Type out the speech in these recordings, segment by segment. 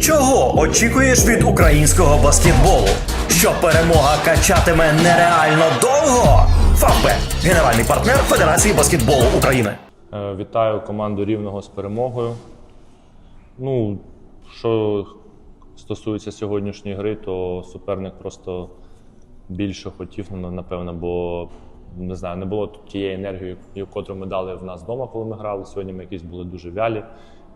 Чого очікуєш від українського баскетболу? Що перемога качатиме нереально довго? Фавбет – генеральний партнер Федерації баскетболу України. Е, Вітаю команду рівного з перемогою. Ну, що стосується сьогоднішньої гри, то суперник просто більше хотів, ну, напевно, бо не знаю, не було тієї енергії, яку ми дали в нас вдома, коли ми грали. Сьогодні ми якісь були дуже вялі.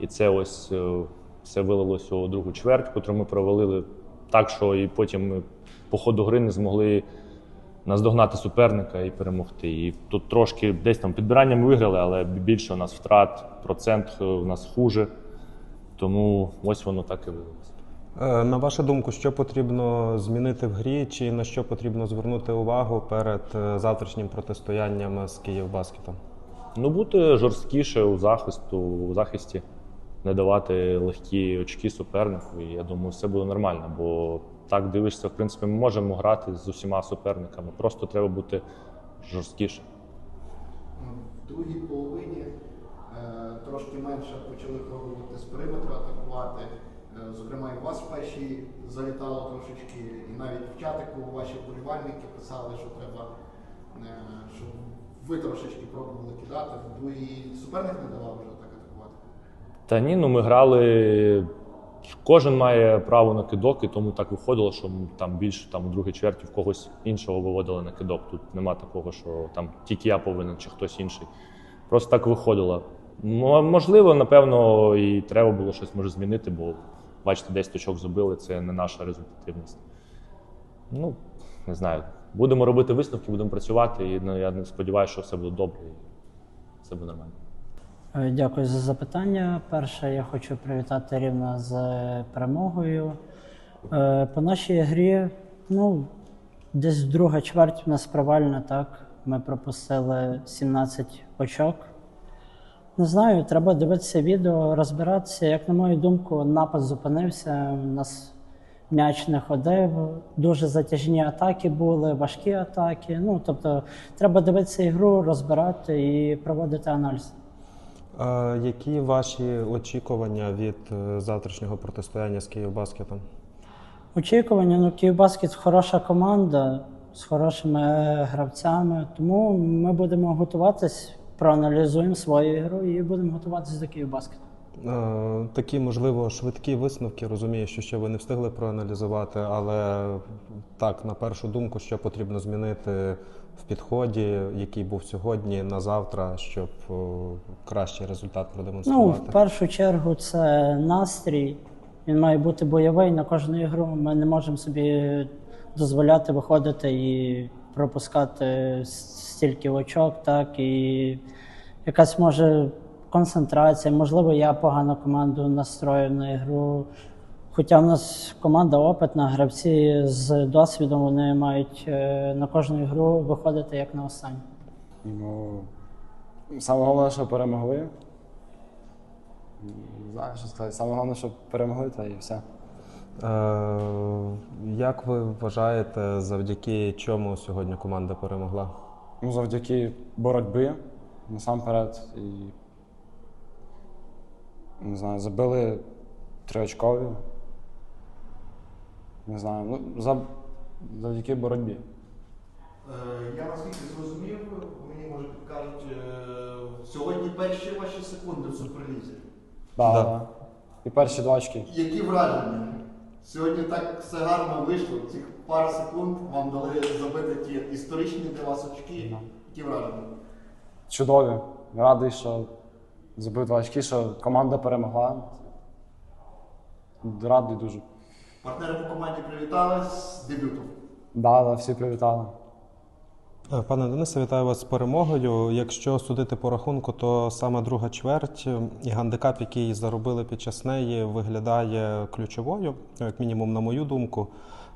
І це ось е, все вилилося у другу чверть, яку ми провалили так, що і потім ми по ходу гри не змогли наздогнати суперника і перемогти. І тут трошки десь там підбирання ми виграли, але більше у нас втрат, процент е, у нас хуже. Тому ось воно так і виявилося. Е, На вашу думку, що потрібно змінити в грі, чи на що потрібно звернути увагу перед е, завтрашнім протистоянням з Київбаскетом? Ну, бути жорсткіше у захисту, у захисті, не давати легкі очки супернику. І я думаю, все буде нормально. Бо так дивишся, в принципі, ми можемо грати з усіма суперниками. Просто треба бути жорсткіше. В другій половині е, трошки менше почали пробувати з периметра атакувати. Е, Зокрема, і вас в першій залітало трошечки, і навіть в чатику ваші вболівальники писали, що треба, е, щоб ви трошечки пробували кидати. В другій суперник не давав вже. Та ні, ну ми грали. Кожен має право на кидок, і тому так виходило, що там більше там у другій чверті в когось іншого виводили на кидок. Тут нема такого, що там тільки я повинен чи хтось інший. Просто так виходило. Можливо, напевно, і треба було щось може змінити, бо бачите, 10 очок забили, це не наша результативність. Ну, не знаю. Будемо робити висновки, будемо працювати, і ну, я сподіваюся, що все буде добре і все буде нормально. Е, Дякую за запитання. Перше, я хочу привітати рівно з перемогою. Е, По нашій грі, ну, десь друга чверть у нас провальна, так. Ми пропустили 17 очок. Не знаю, треба дивитися відео, розбиратися. Як на мою думку, напад зупинився. У нас м'яч не ходив, дуже затяжні атаки були, важкі атаки. Ну, тобто, треба дивитися ігру, розбирати і проводити аналіз. Е, Які ваші очікування від е, завтрашнього протистояння з Київбаскетом? Очікування, ну Київбаскет хороша команда з хорошими гравцями, тому ми будемо готуватись, проаналізуємо свою ігру і будемо готуватися до Київбаскету. Е, Такі, можливо, швидкі висновки. Розумію, що ще ви не встигли проаналізувати, але так, на першу думку, що потрібно змінити в підході, який був сьогодні на завтра, щоб о, кращий результат продемонструвати? Ну, в першу чергу, це настрій. Він має бути бойовий на кожну ігру. Ми не можемо собі дозволяти виходити і пропускати стільки очок, так і якась може концентрація. Можливо, я погано команду настроїв на ігру. Хоча в нас команда опитна, гравці з досвідом вони мають е, на кожну ігру виходити як на останню. Ну, саме головне, що перемогли. Не знаю, що сказати. Саме головне, щоб перемогли, та і все. Е, Як ви вважаєте, завдяки чому сьогодні команда перемогла? Ну, завдяки боротьбі насамперед і не знаю, забили триочкові. Не знаю, ну, за, завдяки боротьбі. Е, Я наскільки зрозумів, мені може підкажуть, е, сьогодні перші ваші секунди в суперлізі. Да, Да. да. І перші два очки. Які враження? Сьогодні так все гарно вийшло. Цих пара секунд вам дали забити ті історичні для вас очки. Які враження? Чудові. Радий, що забив два очки, що команда перемогла. Радий дуже. Партнери по команді привітали з дебютом. Да, да, всі привітали. Е, Пане Денисе, вітаю вас з перемогою. Якщо судити по рахунку, то саме друга чверть і гандикап, який заробили під час неї, виглядає ключовою, як мінімум, на мою думку.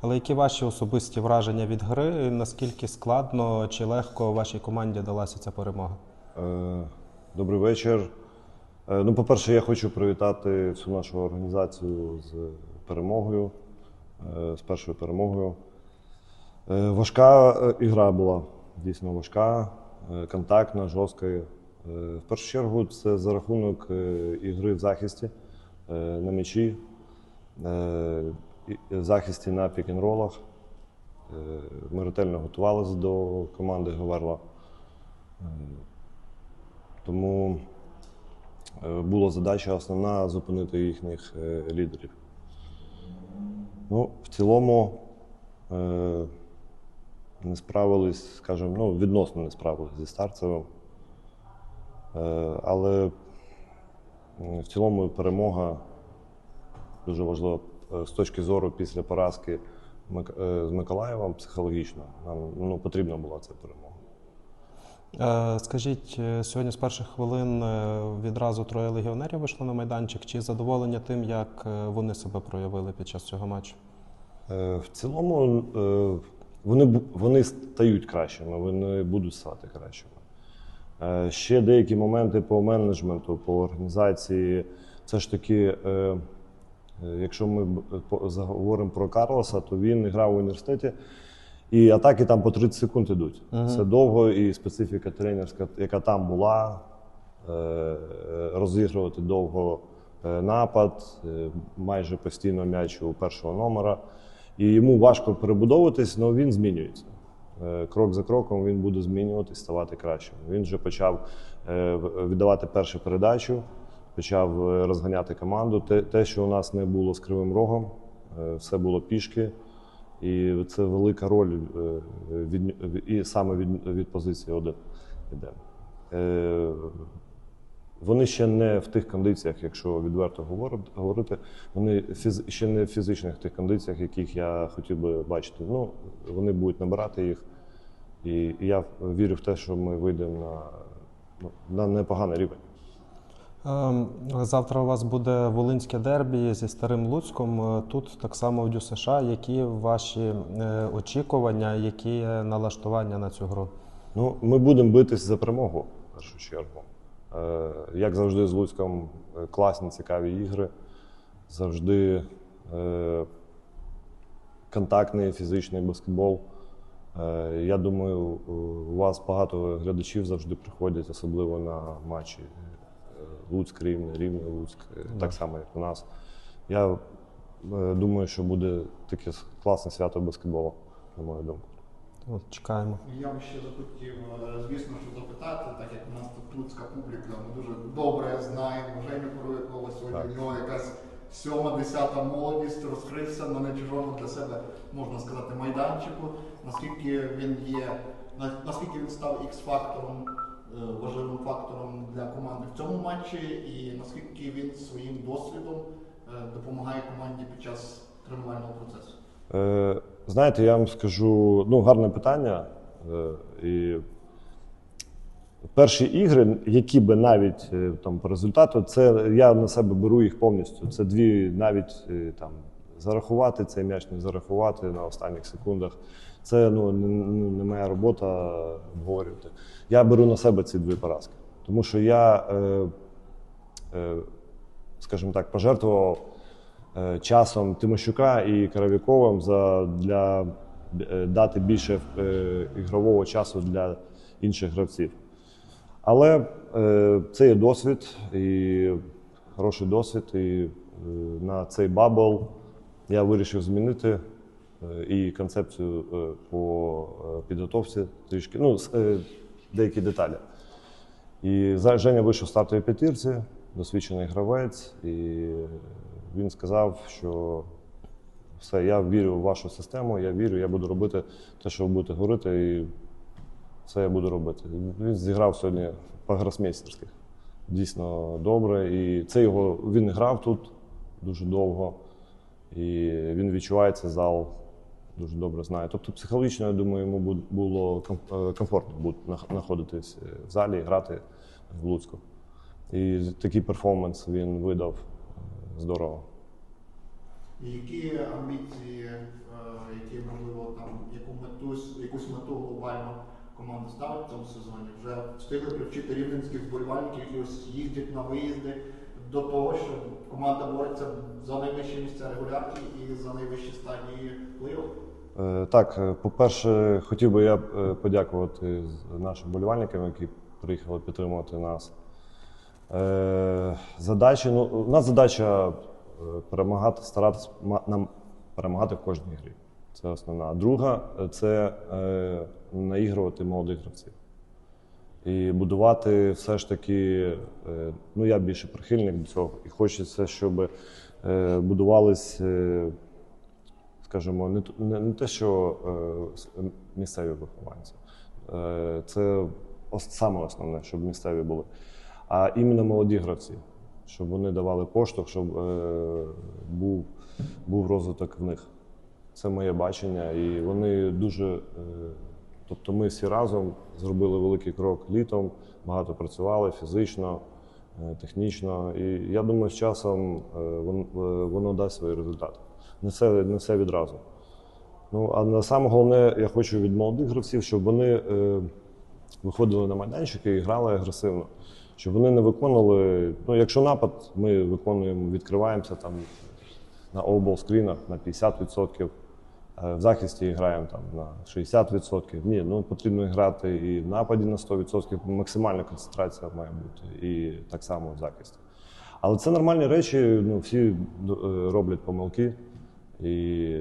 Але які ваші особисті враження від гри? Наскільки складно чи легко вашій команді далася ця перемога? Е, Добрий вечір. Е, Ну, по-перше, я хочу привітати всю нашу організацію з перемогою, е, з першою перемогою. Е, Важка е, ігра була, дійсно важка, контактна, жорстка. В першу чергу це за рахунок ігри в захисті на м'ячі. е, захисті на пік-н-ролах. Е, Ми ретельно готувалися до команди Говерла. Тому була задача основна зупинити їхніх лідерів. Ну, в цілому е, не справились, скажімо, ну, відносно не справились зі Старцевим. Е, але в цілому перемога дуже важлива е, з точки зору після поразки з Миколаєвом психологічно. Нам ну, потрібна була ця перемога. Е, Скажіть, е, сьогодні з перших хвилин е, відразу троє легіонерів вийшло на майданчик. Чи задоволення тим, як вони себе проявили під час цього матчу? В цілому вони, вони стають кращими, вони будуть стати кращими. Ще деякі моменти по менеджменту, по організації. Це ж таки, якщо ми заговоримо про Карлоса, то він грав в університеті, і атаки там по 30 секунд ідуть. Це довго, і специфіка тренерська, яка там була, е, розігрувати довго е, напад, е, майже постійно м'яч у першого номера. І йому важко перебудовуватись, але він змінюється. Крок за кроком він буде змінюватись, ставати кращим. Він вже почав віддавати першу передачу, почав розганяти команду. Те, що у нас не було з кривим рогом, все було пішки. І це велика роль е, від, і саме від, від позиції один іде. Е, Вони ще не в тих кондиціях, якщо відверто говорити, вони фіз, ще не в фізичних тих кондиціях, яких я хотів би бачити. Ну, вони будуть набирати їх. І, я вірю в те, що ми вийдемо на, ну, на непоганий рівень. Ем, Завтра у вас буде Волинське дербі зі Старим Луцьком. Е, Тут так само в ДЮСШ. Які ваші е, очікування, які налаштування на цю гру? Ну, ми будемо битись за перемогу в першу чергу. Е, як завжди, з Луцьком класні, цікаві ігри. Завжди контактний фізичний баскетбол. Я думаю, у вас багато глядачів завжди приходять, особливо на матчі Луцьк, Рівне, Рівне, Луцьк, е, так само, як у нас. Я е, думаю, що буде таке класне свято баскетболу, на мою думку. От, чекаємо. Я б ще захотів, е, звісно, що запитати, так як у нас тут луцька публіка, ми дуже добре знаємо Женю Коровикова сьогодні. Так. В нього якась сьома, десята молодість розкрився на нечужому для себе, можна сказати, майданчику. Наскільки він є, наскільки він став ікс-фактором, важливим фактором для команди в цьому матчі, і наскільки він своїм досвідом е, допомагає команді під час тренувального процесу. Е, знаєте, я вам скажу, ну, гарне питання. Е, і перші ігри, які би навіть е, там по результату, це я на себе беру їх повністю. Це дві навіть е, там зарахувати цей м'яч, не зарахувати на останніх секундах. Це ну, не, моя робота обговорювати. Я беру на себе ці дві поразки, тому що я, е, е, скажімо так, пожертвував е, часом Тимощука і Каравіковим за, для е, дати більше е, ігрового часу для інших гравців. Але е, це є досвід і хороший досвід. І е, на цей бабл я вирішив змінити і концепцію е, по е, підготовці трішки, ну, е, деякі деталі. І Женя вийшов в стартовій п'ятірці, досвідчений гравець, і він сказав, що все, я вірю в вашу систему, я вірю, я буду робити те, що ви будете говорити, і все я буду робити. Він зіграв сьогодні по-гросмейстерськи. Дійсно добре. І це його він грав тут дуже довго, і він відчуває цей зал дуже добре знає. Тобто психологічно, я думаю, йому було е, комфортно знаходитись е, в залі грати в Луцьку. І такий перформанс він видав е, здорово. І Які амбіції, які можливо там яку мету якусь мету глобальну команда ставить в цьому сезоні? Вже встигли привчити рівненських вболівальників, які ось їздять на виїзди до того, що команда бореться за найвищі місця регулярки і за найвищі стадії плей-офф. Е, Так, е, по-перше, хотів би я е, подякувати нашим болівальникам, які приїхали підтримувати нас. Задачі, ну, у нас задача перемагати, старатися нам перемагати в кожній грі. Це основна. Друга це наігрувати молодих гравців. І будувати все ж таки, ну я більше прихильник до цього. І хочеться, щоб будувались, скажімо, не, не, не те, що е, місцеві вихованці. Е, Це саме основне, щоб місцеві були. А іменно молоді гравці, щоб вони давали поштовх, щоб е, був, був розвиток в них. Це моє бачення, і вони дуже. е, Тобто ми всі разом зробили великий крок літом, багато працювали фізично, е, технічно. І я думаю, з часом е, е, воно дасть свої результати. Не все, відразу. Ну, а на саме головне, я хочу від молодих гравців, щоб вони е, виходили на майданчики і грали агресивно. Щоб вони не виконували. Ну, якщо напад, ми виконуємо, відкриваємося там на обол-скрінах на 50%. е, В захисті граємо там на 60%. Ні, ну потрібно грати і в нападі на 100%. Максимальна концентрація має бути, і так само в захисті. Але це нормальні речі, ну, всі е, роблять помилки, і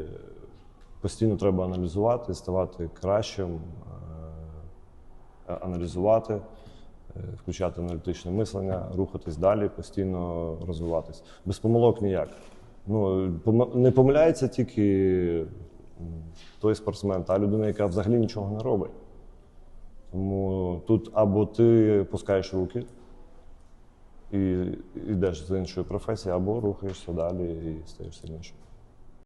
постійно треба аналізувати, ставати кращим, е, аналізувати, е, включати аналітичне мислення, рухатись далі, постійно розвиватись. Без помилок ніяк. Ну, не помиляється тільки той спортсмен, та людина, яка взагалі нічого не робить. Тому тут або ти пускаєш руки і йдеш з іншої професії, або рухаєшся далі і стаєш сильнішим.